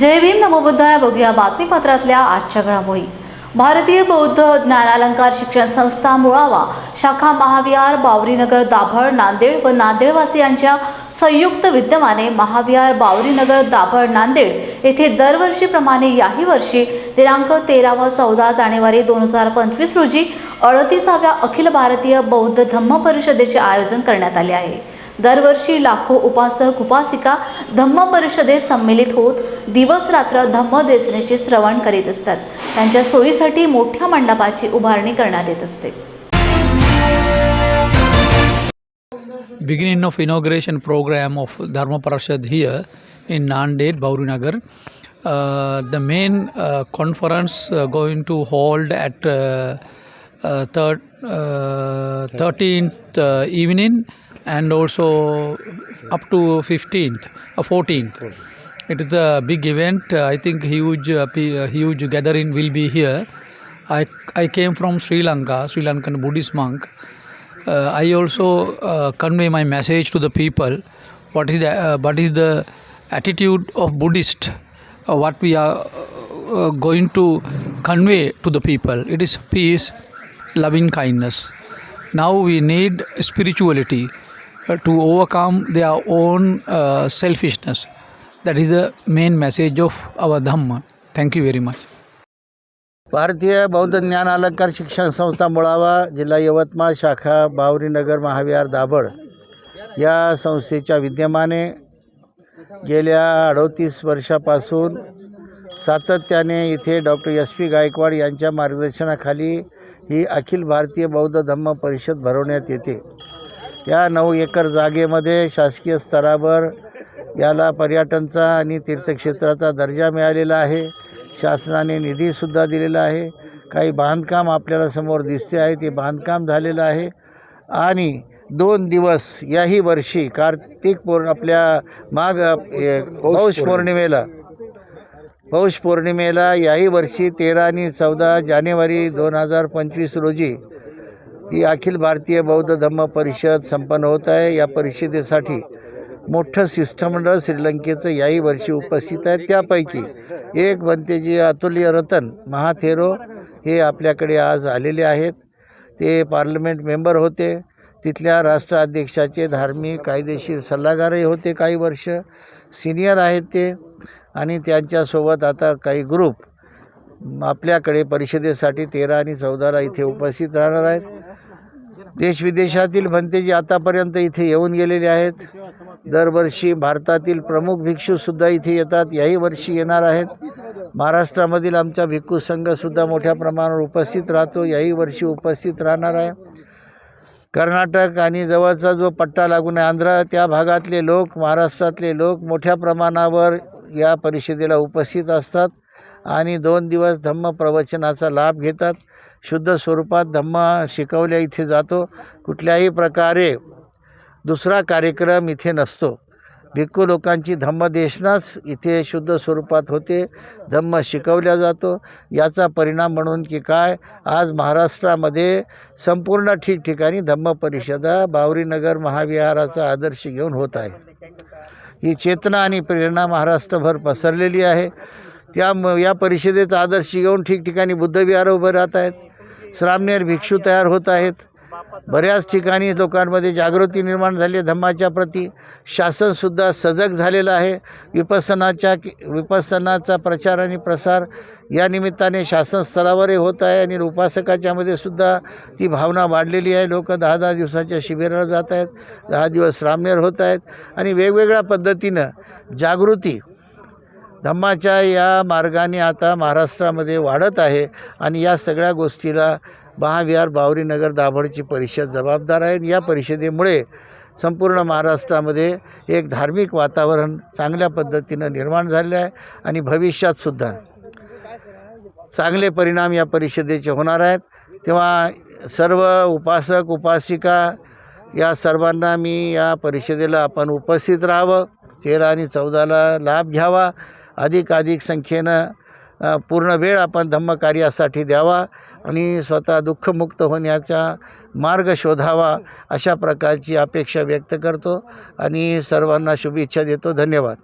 जय भीम नमोबुद्धाय बघूया बातमीपत्रातल्या आजच्या घडामोडी. भारतीय बौद्ध ज्ञानालंकार शिक्षण संस्था मुळावा शाखा महाविहार बावरीनगर दाभळ नांदेड व नांदेडवासियांच्या संयुक्त विद्यमाने महाविहार बावरीनगर दाभळ नांदेड येथे दरवर्षीप्रमाणे याही वर्षी दिनांक तेरा व चौदा जानेवारी दोन हजार पंचवीस रोजी अडतीसाव्या अखिल भारतीय बौद्ध धम्म परिषदेचे आयोजन करण्यात आले आहे. दरवर्षी लाखो उपासक उपासिका धम्म परिषदेत संमिलित होत दिवस रात्र धम्म देसनेचे श्रवण करीत असतात त्यांच्या सोयीसाठी मोठ्या मंडपाची उभारणी करण्यात येत असते beginning of inauguration program of Dharma Parashad here in Nanded, Baurinagar. Uh, the main uh, conference uh, going to hold at uh, uh, third, uh, 13th uh, evening and also up to 15th, uh, 14th. It is a big event. Uh, I think huge, uh, uh, huge gathering will be here. I, I came from Sri Lanka, Sri Lankan Buddhist monk. Uh, I also uh, convey my message to the people. What is the uh, what is the attitude of Buddhist? Uh, what we are uh, going to convey to the people? It is peace, loving kindness. Now we need spirituality to overcome their own uh, selfishness. That is the main message of our Dhamma. Thank you very much. भारतीय बौद्ध ज्ञान अलंकार शिक्षण संस्था मुळावा जिल्हा यवतमाळ शाखा बावरीनगर महाविहार दाभळ या संस्थेच्या विद्यमाने गेल्या अडोतीस वर्षापासून सातत्याने इथे डॉक्टर एस पी गायकवाड यांच्या मार्गदर्शनाखाली ही अखिल भारतीय बौद्ध धम्म परिषद भरवण्यात येते. या नऊ एकर जागेमध्ये शासकीय स्तरावर याला पर्यटनचा आणि तीर्थक्षेत्राचा दर्जा मिळालेला आहे. शासनाने निधीसुद्धा दिलेला आहे. काही बांधकाम आपल्याला समोर दिसते आहे. ते बांधकाम झालेलं आहे. आणि दोन दिवस याही वर्षी कार्तिक पौर्ण आपल्या माघ पौष पौर्णिमेला पौष पौर्णिमेला याही वर्षी तेरा आणि चौदा जानेवारी दोन हजार पंचवीस रोजी ही अखिल भारतीय बौद्ध धम्म परिषद संपन्न होत आहे. या परिषदेसाठी मोठं शिष्टमंडळ श्रीलंकेचं याही वर्षी उपस्थित आहे. त्यापैकी एक बनतेजी अतुल्य रतन महाथेरो हे आपल्याकडे आज आलेले आहेत. ते पार्लमेंट मेंबर होते. तिथल्या राष्ट्राध्यक्षाचे धार्मिक कायदेशीर सल्लागारही होते काही वर्ष. सिनियर आहेत ते. आणि त्यांच्यासोबत आता काही ग्रुप आपल्याकडे परिषदेसाठी तेरा आणि चौदाला इथे उपस्थित राहणार आहेत. देशविदेशातील भंतेजी आतापर्यंत इथे येऊन गेलेले आहेत. दरवर्षी भारतातील प्रमुख भिक्षूसुद्धा इथे येतात. याही वर्षी येणार आहेत. महाराष्ट्रामधील आमचा भिक्खू संघसुद्धा मोठ्या प्रमाणावर उपस्थित राहतो. याही वर्षी उपस्थित राहणार आहे. कर्नाटक आणि जवळचा जो पट्टा लागून आहे आंध्र त्या भागातले लोक महाराष्ट्रातले लोक मोठ्या प्रमाणावर या परिषदेला उपस्थित असतात आणि दोन दिवस धम्म प्रवचनाचा लाभ घेतात. शुद्ध स्वरूपात धम्म शिकवल्या इथे जातो. कुठल्याही प्रकारे दुसरा कार्यक्रम इथे नसतो. भिक्खू लोकांची धम्मदेशनाच इथे शुद्ध स्वरूपात होते. धम्म शिकवल्या जातो. याचा परिणाम म्हणून की काय? आज महाराष्ट्रामध्ये संपूर्ण ठिकठिकाणी धम्म परिषदा बावरीनगर महाविहाराचा आदर्श घेऊन होत आहे. ही चेतना आणि प्रेरणा महाराष्ट्रभर पसरलेली आहे. त्या या परिषदेचा आदर्श घेऊन ठिकठिकाणी बुद्धविहार उभे राहत आहेत. श्रामनेर भिक्षू तयार होत आहेत. बऱ्याच ठिकाणी लोकांमध्ये जागृती निर्माण झाली आहे. धम्माच्या प्रती शासनसुद्धा सजग झालेलं आहे. विपसनाच्या विपसनाचा प्रचार आणि प्रसार या निमित्ताने शासन स्तरावरही होत आहे आणि उपासकाच्यामध्ये सुद्धा ती भावना वाढलेली आहे. लोक दहा दहा दिवसाच्या शिबिराला जात आहेत. दहा दिवस रामनेर होत आहेत आणि वेगवेगळ्या पद्धतीनं जागृती धम्माच्या या मार्गाने आता महाराष्ट्रामध्ये वाढत आहे आणि या सगळ्या गोष्टीला महाविहार बावरीनगर दाभडची परिषद जबाबदार आहे. या परिषदेमुळे संपूर्ण महाराष्ट्रामध्ये एक धार्मिक वातावरण चांगल्या पद्धतीनं निर्माण झालेलं आहे आणि भविष्यातसुद्धा चांगले परिणाम या परिषदेचे होणार आहेत. तेव्हा सर्व उपासक उपासिका या सर्वांना मी या परिषदेला आपण उपस्थित राहावं. तेरा आणि चौदाला लाभ घ्यावा. अधिकाधिक संख्येनं पूर्ण वेळ आपण धम्मकार्यासाठी द्यावा. आणि स्वतः दुःखमुक्त होण्याचा मार्ग शोधावा अशा प्रकारची अपेक्षा व्यक्त करतो. आणि सर्वांना शुभेच्छा देतो. धन्यवाद.